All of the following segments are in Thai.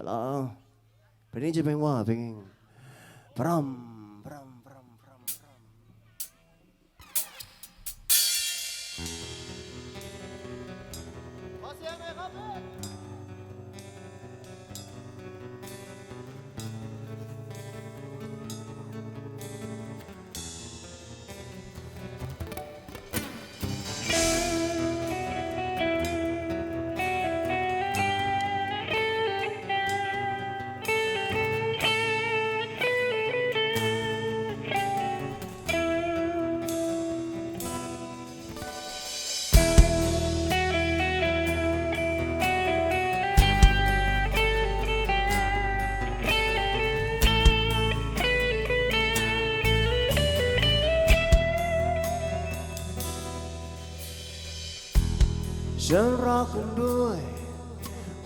ก็แล้วเพลงนี้จะเจะรักกันรักคุณด้วย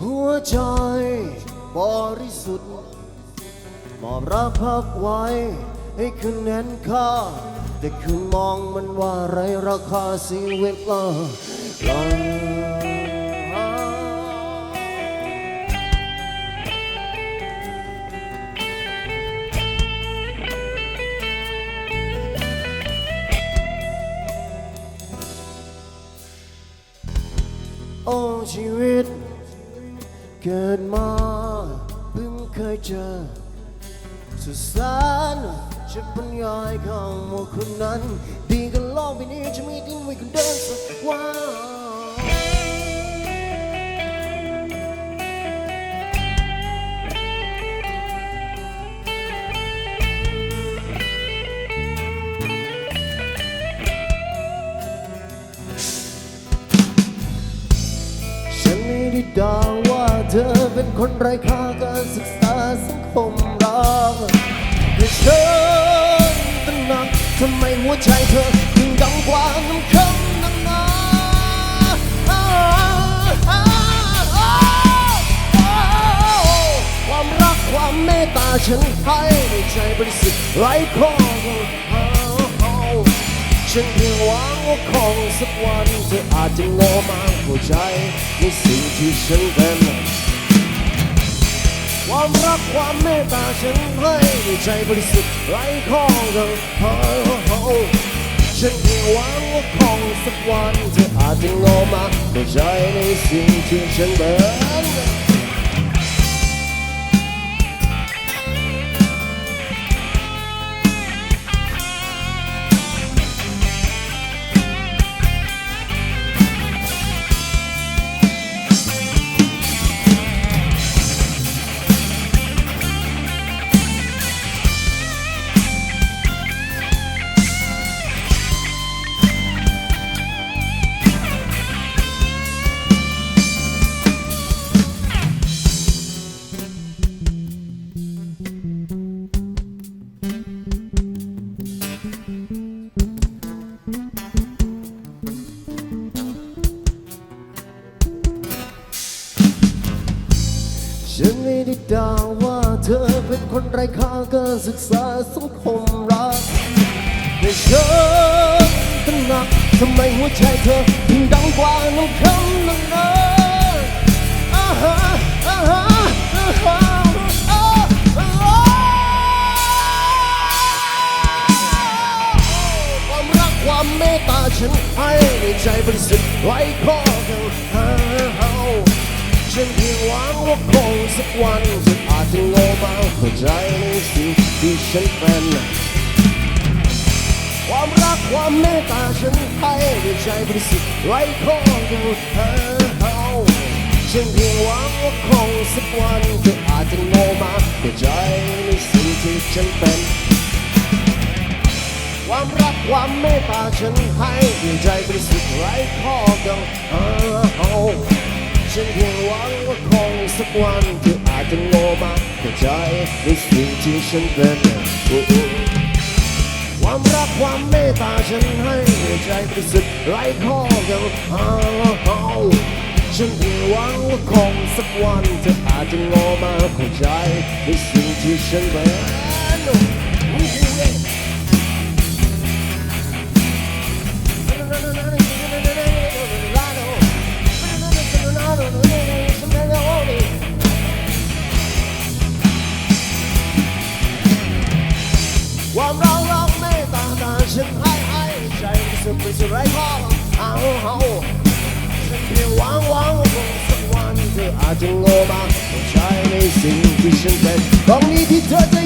หัวใจบริสุทธิ์มอบรักพักไว้ให้คุณแน่นค่า แต่คุณมองมันว่าไรราคาสิเวลาลา ชีวิต เกิดมาเพิ่งเคยเจอ สุดแสนจะบรรยายคำว่าคนนั้น ดีกันโลกใบนี้จะมีดินไว้คนเดินสักวัน ด้ด่าว่าเธอเป็นคนไร้ค่าการศึกษาสังคมรักแต่ฉันตระหนักทำไมหัวใจเธอถึงดังกว่าน้ำคำนั้นนะความรักความเมตตาฉันให้ในใจบริสุทธิ์ไร้ข้อกังขา ฉันเพียงหวังว่าคงสักวันเธออาจจะโง่มากเข้าใจในสิ่งที่ฉันเป็นความรักความเมตตาฉันให้ใจบริสุทธิ์ไร้ข้อกังขาฉันเพียงหวังว่าคงสักวันเธออาจจะโง่มากเข้าใจในสิ่งที่ฉันเป็น ฉันไม่ได้ด่าว่าเธอเป็นคนไร้ค่าการศึกษาสังคมรักแต่ฉันตระหนักทำไมหัวใจเธอถึงดังกว่าน้ำคำนั้นอ่าฮะอ่าฮะอ่าฮะความรักความเมตตาฉันให้ในใจบริสุทธิ์ไร้ข้อกัง ฉันเพียงหวังว่าคงสักวันฉันอาจจะโง่มากเข้าใจในสิ่งที่ฉันเป็น ความรักความเมตตาฉันให้ด้วยใจบริสุทธิ์ไร้ข้อกังขาฉันเพียงหวังว่าคงสักวันเธออาจจะโง่มากเข้าใจในสิ่งที่ฉันเป็นความรักความเมตตาฉันให้ด้วยใจบริสุทธิ์ไร้ข้อกังขา ฉันเพียงหวังว่าคงสักวันเธออาจจะโง่มากเข้าใจในสิ่งที่ฉันเป็นความรักความเมตตาฉันให้ด้วยใจบริสุทธิ์ไร้ข้อกังขาฉันเพียงหวังว่าคงสักวันเธออาจจะโง่มากเข้าใจในสิ่งที่ฉันเป็น ฉันให้ให้ใจมันสุดไปสุดไรพอเอาเอาฉันเพียงหวังหวังว่างสักวันเธออาจจะโง่มาเข้าใจในสิ่งที่ฉันเป็นตรงนี้ที่เธอจะ